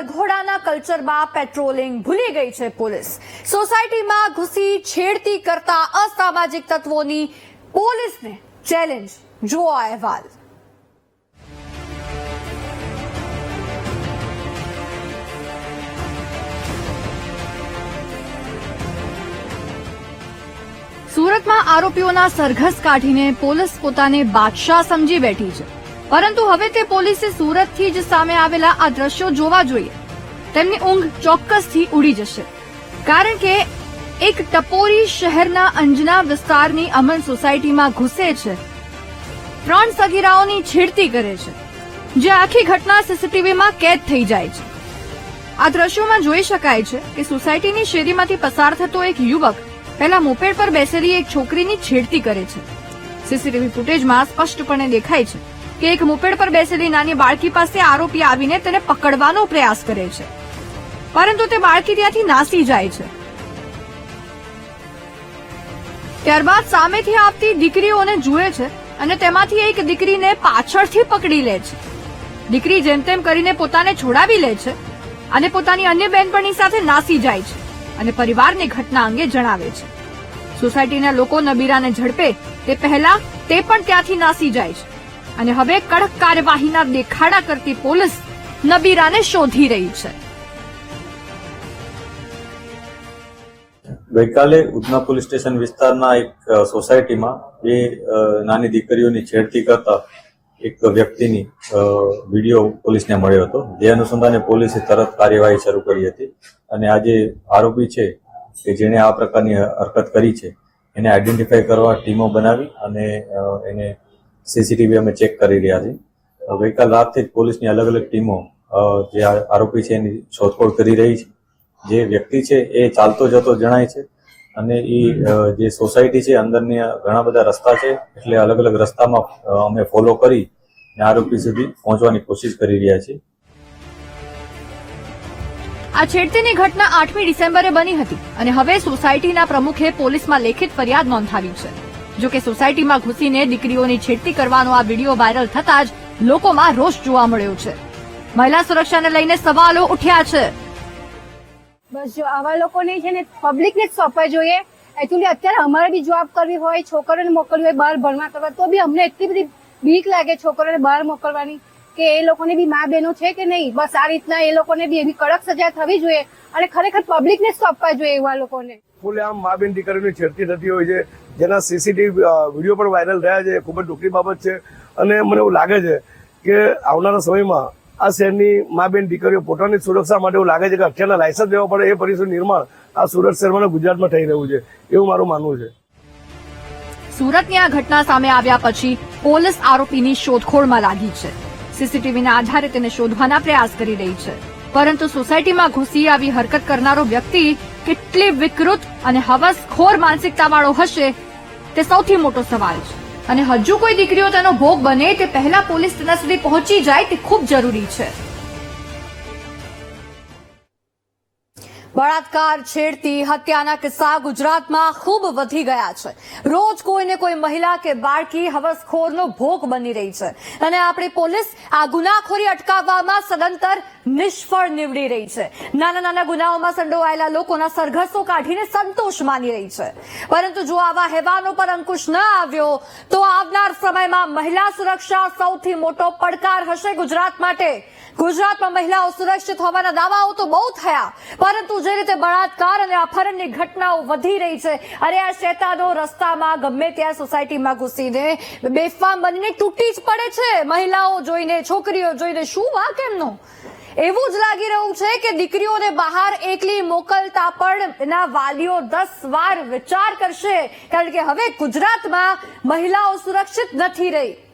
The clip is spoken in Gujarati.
વરઘોડાના કલ્ચરમાં પેટ્રોલિંગ ભૂલી ગઈ છે પોલીસ. સોસાયટીમાં ઘૂસી છેડતી કરતા અસામાજિક તત્વોની પોલીસને ચેલેન્જ જુઓ અહેવાલ. સુરતમાં આરોપીઓના સરઘસ કાઢીને પોલીસ પોતાને બાદશાહ સમજી બેઠી છે. પરંતુ હવે તે પોલીસે સુરતથી જ સામે આવેલા આ દ્રશ્યો જોવા જોઈએ. તેમની ઊંઘ ચોક્કસથી ઉડી જશે. કારણ કે એક ટપોરી શહેરના અંજના વિસ્તારની અમન સોસાયટીમાં ઘૂસે છે. ત્રણ સગીરાઓની છેડતી કરે છે, જે આખી ઘટના સીસીટીવીમાં કેદ થઈ જાય છે. આ દ્રશ્યોમાં જોઈ શકાય છે કે સોસાયટીની શેરીમાંથી પસાર થતો એક યુવક પહેલા મોપેડ પર બેસેલી એક છોકરીની છેડતી કરે છે. સીસીટીવી ફૂટેજમાં સ્પષ્ટપણે દેખાય છે કે એક મોપેડ પર બેસેલી નાની બાળકી પાસે આરોપી આવીને તેને પકડવાનો પ્રયાસ કરે છે. પરંતુ તે બાળકી ત્યાંથી નાસી જાય છે. ત્યારબાદ સામેથી આવતી દીકરીઓને જુએ છે અને તેમાંથી એક દીકરીને પાછળથી પકડી લે છે. દીકરી જેમ તેમ કરીને પોતાને છોડાવી લે છે અને પોતાની અન્ય બહેનપણી સાથે નાસી જાય છે અને પરિવારને ઘટના અંગે જણાવે છે. સોસાયટીના લોકો નબીરાને ઝડપે તે પહેલા તે પણ ત્યાંથી નાસી જાય છે. અને હવે કડક કાર્યવાહીના દેખાડા કરતી પોલીસ નબીરાને શોધી રહી છે. ગઈકાલે ઉધના પોલીસ સ્ટેશન વિસ્તારના એક સોસાયટીમાં બે નાની દીકરીઓની છેડતી કરતા એક વ્યક્તિની વીડિયો પોલીસને મળ્યો હતો. જે અનુસંધાને પોલીસે તરત કાર્યવાહી શરૂ કરી હતી અને આજે આરોપી છે, કે જેણે આ પ્રકારની હરકત કરી છે, એને આઈડેન્ટિફાઈ કરવા ટીમો બનાવી અને એને સીસીટીવી અમે ચેક કરી રહ્યા છીએ. ગઈકાલ રાતથી જ પોલીસની અલગ અલગ ટીમો જે આરોપી છે એની શોધખોળ કરી રહી છે. જે વ્યક્તિ છે એ ચાલતો જતો જણાય છે અને એ જે સોસાયટી છે અંદરની ઘણા બધા રસ્તા છે એટલે અલગ અલગ રસ્તામાં અમે ફોલો કરી આરોપી સુધી પહોંચવાની કોશિશ કરી રહ્યા છીએ. આ છેડતીની ઘટના આઠમી ડિસેમ્બરે બની હતી અને હવે સોસાયટીના પ્રમુખે પોલીસમાં લેખિત ફરિયાદ નોંધાવી છે. જો કે સોસાયટીમાં ઘૂસીને દીકરીઓની છેડતી કરવાનો આ વીડિયો વાયરલ થતા જ લોકોમાં રોષ જોવા મળ્યો છે. મહિલા સુરક્ષાને લઈને સવાલો ઉઠ્યા છે. બસ જો આવા લોકોને છે ને પબ્લિકને જ સોંપવા જોઈએ. એકચ્યુઅલી અત્યારે અમારે બી જોબ કરવી હોય, છોકરોને મોકલવી હોય બહાર ભણવા કરવા, તો બી અમને એટલી બધી બીક લાગે છોકરોને બહાર મોકલવાની કે એ લોકોને બી મા બહેનો છે કે નહીં? બસ આ રીતના એ લોકોને બી એવી કડક સજા થવી જોઈએ અને ખરેખર પબ્લિકને સોંપવા જોઈએ એવા લોકોને. ફૂલે આમ મા બેન દીકરીઓની છેડતી થતી હોય છે. જેના સીસીટીવી વીડિયો પણ વાયરલ થયા છે. ખૂબ જ દુઃખની બાબત છે. અને મને એવું લાગે છે કે આવનારા સમયમાં આ શહેરની મા બેન દીકરીઓ પોતાની સુરક્ષા માટે એવું લાગે છે કે અત્યારના લાયસન્સ લેવા પડે એ પરિસર નિર્માણ આ સુરત શહેરમાં ગુજરાતમાં થઈ રહ્યું છે. એવું મારું માનવું છે. સુરતની આ ઘટના સામે આવ્યા પછી પોલીસ આરોપીની શોધખોળમાં લાગી છે. સીસીટીવીના આધારે તેને શોધવાના પ્રયાસ કરી રહી છે. પરંતુ સોસાયટીમાં ઘૂસી આવી હરકત કરનારો વ્યક્તિ કેટલી વિકૃત અને હવસખોર માનસિકતાવાળો હશે તે સૌથી મોટો સવાલ છે. અને હજુ કોઈ દીકરીઓ તેનો ભોગ બને તે પહેલા પોલીસ તેના સુધી પહોંચી જાય તે ખૂબ જરૂરી છે. બળાત્કાર છેડતી હત્યાના કિસ્સા ગુજરાતમાં ખૂબ વધી ગયા છે. રોજ કોઈને કોઈ મહિલા કે બાળકી હવસખોરનો ભોગ બની રહી છે. અને આપણી પોલીસ આ ગુનાખોરી અટકાવવામાં સદંતર નિષ્ફળ નીવડી રહી છે. નાના નાના ગુનાઓમાં સંડોવાયેલા લોકોના સરઘસો કાઢીને સંતોષ માની રહી છે. પરંતુ જો આવા હેવાનો પર અંકુશ ન આવ્યો, તો આવનાર સમયમાં મહિલા સુરક્ષા સૌથી મોટો પડકાર હશે ગુજરાત માટે. ગુજરાતમાં મહિલાઓ સુરક્ષિત હોવાના દાવાઓ તો બહુ થયા, પરંતુ જે રીતે બળાત્કાર અને અપહરણની ઘટનાઓ વધી રહી છે. અરે, આ શેતાનો રસ્તામાં ગમે ત્યાં સોસાયટીમાં ઘૂસીને બેફામ બનીને તૂટી જ પડે છે. મહિલાઓ જોઈને, છોકરીઓ જોઈને શું વાક એમનો? એવું જ લાગી રહ્યું છે કે દીકરીઓને બહાર એકલી મોકલતા પણ એના વાલીઓ દસ વાર વિચાર કરશે. કારણ કે હવે ગુજરાતમાં મહિલાઓ સુરક્ષિત નથી રહી.